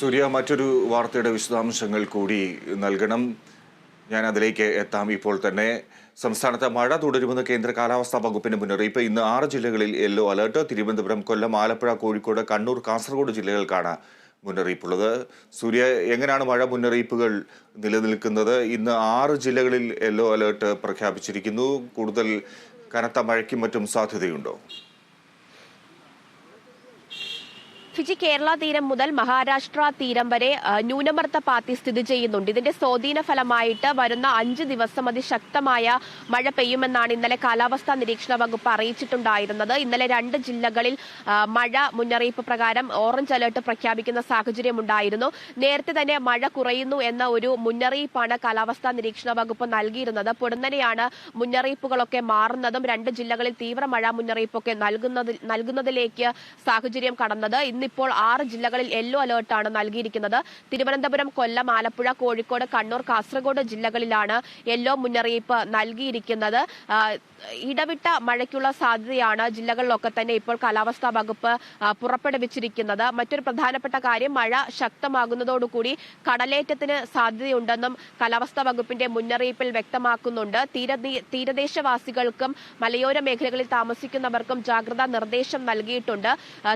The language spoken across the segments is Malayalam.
സൂര്യ മറ്റൊരു വാർത്തയുടെ വിശദാംശങ്ങൾ കൂടി നൽകണം. ഞാൻ അതിലേക്ക് എത്താം. ഇപ്പോൾ തന്നെ സംസ്ഥാനത്ത് മഴ തുടരുമെന്ന് കേന്ദ്ര കാലാവസ്ഥാ വകുപ്പിന്റെ മുന്നറിയിപ്പ്. ഇന്ന് ആറ് ജില്ലകളിൽ യെല്ലോ അലർട്ട്. തിരുവനന്തപുരം കൊല്ലം ആലപ്പുഴ കോഴിക്കോട് കണ്ണൂർ കാസർഗോഡ് ജില്ലകൾക്കാണ് മുന്നറിയിപ്പുള്ളത്. സൂര്യ എങ്ങനെയാണ് മഴ മുന്നറിയിപ്പുകൾ നിലനിൽക്കുന്നത്? ഇന്ന് ആറ് ജില്ലകളിൽ യെല്ലോ അലർട്ട് പ്രഖ്യാപിച്ചിരിക്കുന്നു. കൂടുതൽ കനത്ത മഴയ്ക്കും മറ്റും സാധ്യതയുണ്ടോ? ഫിജി കേരള തീരം മുതൽ മഹാരാഷ്ട്ര തീരം വരെ ന്യൂനമർദ്ദ പാത്തി സ്ഥിതി ചെയ്യുന്നുണ്ട്. ഇതിന്റെ സ്വാധീന ഫലമായിട്ട് വരുന്ന അഞ്ച് ദിവസം അതിശക്തമായ മഴ പെയ്യുമെന്നാണ് ഇന്നലെ കാലാവസ്ഥാ നിരീക്ഷണ വകുപ്പ് അറിയിച്ചിട്ടുണ്ടായിരുന്നത്. ഇന്നലെ രണ്ട് ജില്ലകളിൽ മഴ മുന്നറിയിപ്പ് പ്രകാരം ഓറഞ്ച് അലർട്ട് പ്രഖ്യാപിക്കുന്ന സാഹചര്യമുണ്ടായിരുന്നു നേരത്തെ തന്നെ മഴ കുറയുന്നു എന്ന ഒരു മുന്നറിയിപ്പാണ് കാലാവസ്ഥാ നിരീക്ഷണ വകുപ്പ് നൽകിയിരുന്നത്. പൊടുന്നനെയാണ് മുന്നറിയിപ്പുകളൊക്കെ മാറുന്നതും രണ്ട് ജില്ലകളിൽ തീവ്ര മഴ മുന്നറിയിപ്പൊക്കെ നൽകുന്നതിലേക്ക് സാഹചര്യം കടന്നത്. ഇന്നിപ്പോൾ ആറ് ജില്ലകളിൽ യെല്ലോ അലേർട്ടാണ് നൽകിയിരിക്കുന്നത്. തിരുവനന്തപുരം കൊല്ലം ആലപ്പുഴ കോഴിക്കോട് കണ്ണൂർ കാസർഗോഡ് ജില്ലകളിലാണ് യെല്ലോ മുന്നറിയിപ്പ് നൽകിയിരിക്കുന്നത്. ഇടവിട്ട മഴയ്ക്കുള്ള സാധ്യതയാണ് ജില്ലകളിലൊക്കെ തന്നെ ഇപ്പോൾ കാലാവസ്ഥാ വകുപ്പ് പുറപ്പെടുവിച്ചിരിക്കുന്നത്. മറ്റൊരു പ്രധാനപ്പെട്ട കാര്യം മഴ ശക്തമാകുന്നതോടുകൂടി കടലേറ്റത്തിന് സാധ്യതയുണ്ടെന്നും കാലാവസ്ഥാ വകുപ്പിന്റെ മുന്നറിയിപ്പിൽ വ്യക്തമാക്കുന്നുണ്ട്. തീര തീരദേശവാസികൾക്കും മലയോര മേഖലകളിൽ താമസിക്കുന്നവർക്കും ജാഗ്രതാ നിർദ്ദേശം നൽകിയിട്ടുണ്ട്.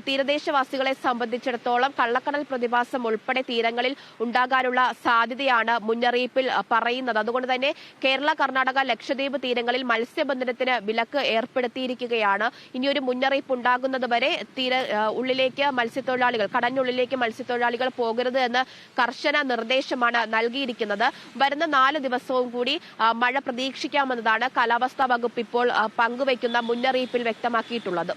തീരദേശവാസികളെ സംബന്ധിച്ചിടത്തോളം കള്ളക്കടൽ പ്രതിഭാസം ഉൾപ്പെടെ തീരങ്ങളിൽ ഉണ്ടാകാനുള്ള സാധ്യതയാണ് മുന്നറിയിപ്പിൽ പറയുന്നത്. അതുകൊണ്ട് തന്നെ കേരള കർണാടക ലക്ഷദ്വീപ് തീരങ്ങളിൽ മത്സ്യബന്ധനത്തിന് വിലക്ക് ഏർപ്പെടുത്തിയിരിക്കുകയാണ്. ഇനിയൊരു മുന്നറിയിപ്പ് ഉണ്ടാകുന്നത് വരെ തീര ഉള്ളിലേക്ക് മത്സ്യത്തൊഴിലാളികൾ കടലിനുള്ളിലേക്ക് മത്സ്യത്തൊഴിലാളികൾ പോകരുത് എന്ന് കർശന നിർദ്ദേശമാണ് നൽകിയിരിക്കുന്നത്. വരുന്ന നാല് ദിവസവും കൂടി മഴ പ്രതീക്ഷിക്കാമെന്നതാണ് കാലാവസ്ഥാ വകുപ്പ് ഇപ്പോൾ പങ്കുവയ്ക്കുന്ന മുന്നറിയിപ്പിൽ വ്യക്തമാക്കിയിട്ടുള്ളത്.